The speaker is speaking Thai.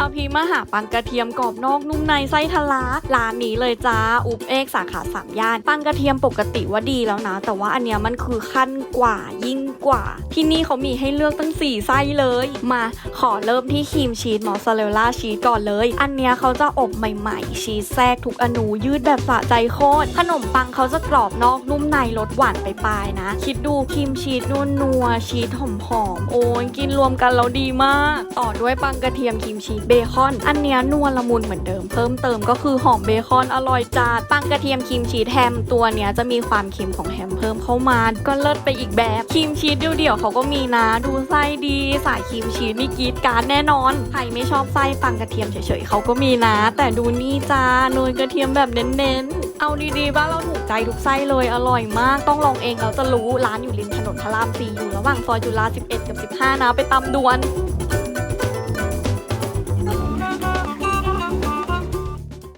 เอาพีมาหาปังกระเทียมกรอบนอกนุ่มในไส้ทะลักร้านนี้เลยจ้าอุบเอกสาขาสามย่าน ปังกระเทียมปกติว่าดีแล้วนะ แต่ว่าอันเนี้ยมันคือขั้นกว่ายิ่งกว่า ที่นี่เขามีให้เลือกตั้ง 4 ไส้เลย มาขอเริ่มที่ครีมชีสมอสซาเรลล่าชีสก่อนเลย อันเนี้ยเขาจะอบใหม่ๆ ชีสแทรกทุกอนูยืดแบบสะใจโคตรขนมปังเขาจะกรอบนอกนุ่มในรสหวานไปปลายนะ คิดดูครีมชีสนัวนัวชีสหอมหอมๆโอ้ยกินรวมกันแล้วดีมาก ต่อด้วยปังกระเทียมครีมชีสเบคอน อันเนี้ยนวลละมุนเหมือนเดิม เพิ่มเติมก็คือหอมเบคอนอร่อยจัดปังกระเทียมครีมชีสแฮมตัวเนี้ยจะมีความเค็มของแฮมเพิ่มเข้ามา ก็เลิศไปอีกแบบครีมชีสเดี่ยวๆเขาก็มีนะ ดูไส้ดี สายครีมชีสนี่กีดการแน่นอน ใครไม่ชอบไส้ปังกระเทียมเฉยๆเขาก็มีนะ แต่ดูนี่จ้าเนยกระเทียมแบบเน้นๆเอาดีๆบ้านเราถูกใจทุกไส้เลยอร่อยมาก ต้องลองเองเราจะรู้ร้านอยู่ริมถนนพระรามสี่อยู่ระหว่างซอยจุฬา11 กับ 15 นะไปตำด่วน